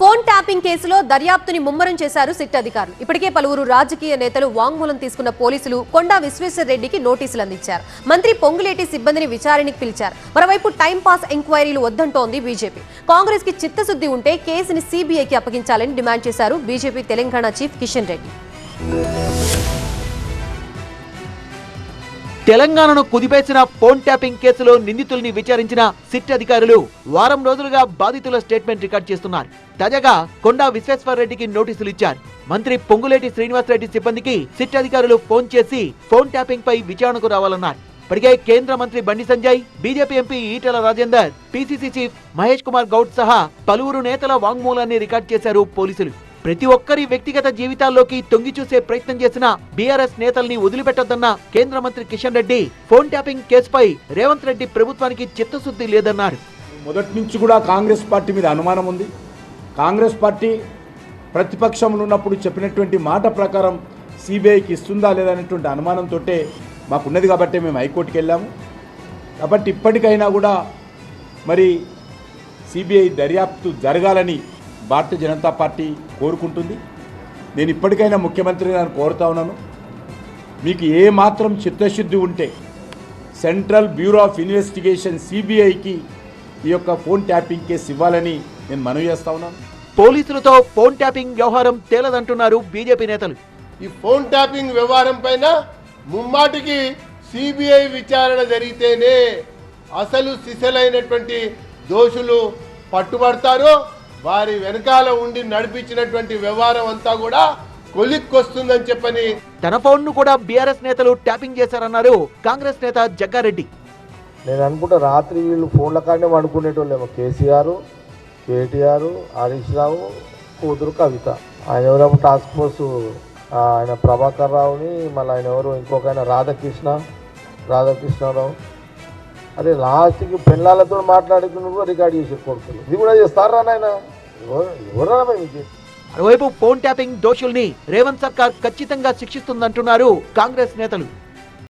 Phone tapping కేసులో దర్యాప్తుని ముమ్మరం చేశారు సిట్ అధికారులు. ఇప్పటికే పలువురు రాజకీయ నేతలు వాంగ్మూలం తీసుకున్న పోలీసులు కొండా విశ్వేశ్వరరెడ్డికి నోటీసులు అందించారు. మంత్రి పొంగులేటి సిబ్బందిని విచారణకు పిలిచారు. మరోవైపు టైంపాస్ ఎంక్వైరీలు వద్దంటోంది బీజేపీ. కాంగ్రెస్కి చిత్తశుద్ధి ఉంటే కేసుని సీబీఐకి అప్పగించాలని డిమాండ్ చేశారు బీజేపీ తెలంగాణ చీఫ్ కిషన్ రెడ్డి. తెలంగాణను కుదిపేసిన ఫోన్ ట్యాపింగ్ కేసులో నిందితుల్ని విచారించిన సిట్ అధికారులు వారం రోజులుగా బాధితుల స్టేట్మెంట్ రికార్డ్ చేస్తున్నారు. తాజాగా కొండా విశ్వేశ్వర్ రెడ్డికి నోటీసులు ఇచ్చారు. మంత్రి పొంగులేటి శ్రీనివాసరెడ్డి సిబ్బందికి సిట్ అధికారులు ఫోన్ చేసి ఫోన్ ట్యాపింగ్ పై విచారణకు రావాలన్నారు. ఇప్పటికే కేంద్ర మంత్రి Bandi Sanjay BJP MP Etela Rajender PCC chief Mahesh Kumar Goud సహా పలువురు నేతల వాంగ్మూలాన్ని రికార్డ్ చేశారు పోలీసులు. ప్రతి ఒక్కరి వ్యక్తిగత జీవితాల్లోకి తొంగి చూసే ప్రయత్నం చేసిన బీఆర్ఎస్ నేతల్ని వదిలిపెట్టొద్దన్న కేంద్ర మంత్రి కిషన్ రెడ్డి ఫోన్ ట్యాపింగ్ కేసుపై రేవంత్ రెడ్డి ప్రభుత్వానికి చిత్తశుద్ధి లేదన్నారు. మొదటి నుంచి కూడా కాంగ్రెస్ పార్టీ మీద అనుమానం ఉంది. కాంగ్రెస్ పార్టీ ప్రతిపక్షంలో ఉన్నప్పుడు చెప్పినటువంటి మాట ప్రకారం సిబిఐకి ఇస్తుందా లేదనేటువంటి అనుమానంతో మాకున్నది కాబట్టి మేము హైకోర్టుకి వెళ్ళాము. కాబట్టి ఇప్పటికైనా కూడా మరి సిబిఐ దర్యాప్తు జరగాలని భారతీయ జనతా పార్టీ కోరుకుంటుంది. నేను ఇప్పటికైనా ముఖ్యమంత్రి గారిని కోరుతా ఉన్నాను. మీకు ఏ మాత్రం చిత్తశుద్ధి ఉంటే సెంట్రల్ బ్యూరో ఆఫ్ ఇన్వెస్టిగేషన్ సిబిఐకి ఈ యొక్క ఫోన్ ట్యాపింగ్ కేసు ఇవ్వాలని నేను మనవి చేస్తా ఉన్నాను. పోలీసులతో ఫోన్ ట్యాపింగ్ వ్యవహారం తేలదంటున్నారు బీజేపీ నేతలు. ఈ ఫోన్ ట్యాపింగ్ వ్యవహారం పైన ముమ్మాటికి సిబిఐ విచారణ జరిగితేనే అసలు సిసలైనటువంటి దోషులు పట్టుబడతారు వారి వెనకాల ఉండి నడిపించినటువంటి వ్యవహారం అంతా కూడా కొలిక్కొస్తుందని చెప్పని తన ఫోన్ను కూడా బీఆర్ఎస్ నేతలు ట్యాపింగ్ చేశారన్నారు కాంగ్రెస్ నేత జగ్గారెడ్డి. నేను అనుకుంటా రాత్రి వీళ్ళు ఫోన్ల కాడనే వండుకునేటోళ్ళేమో కేసీఆర్ కేటీఆర్ హరీష్ రావు కూతురు కవిత. ఆయన ఎవరేమో టాస్క్ ఫోర్స్ ఆయన ప్రభాకర్ రావుని మళ్ళీ ఆయన ఎవరు ఇంకొక ఆయన రాధాకృష్ణ రాధాకృష్ణరావు. అదే లాస్ట్కి పెళ్ళాలతో మాట్లాడుకుని కూడా రికార్డ్ చేసి కొడుకులు. ఇది కూడా చేస్తారా నాయన? ఎవరు ఎవరా మరోవైపు ఫోన్ ట్యాపింగ్ దోషుల్ని రేవంత్ సర్కార్ ఖచ్చితంగా శిక్షిస్తుందంటున్నారు కాంగ్రెస్ నేతలు.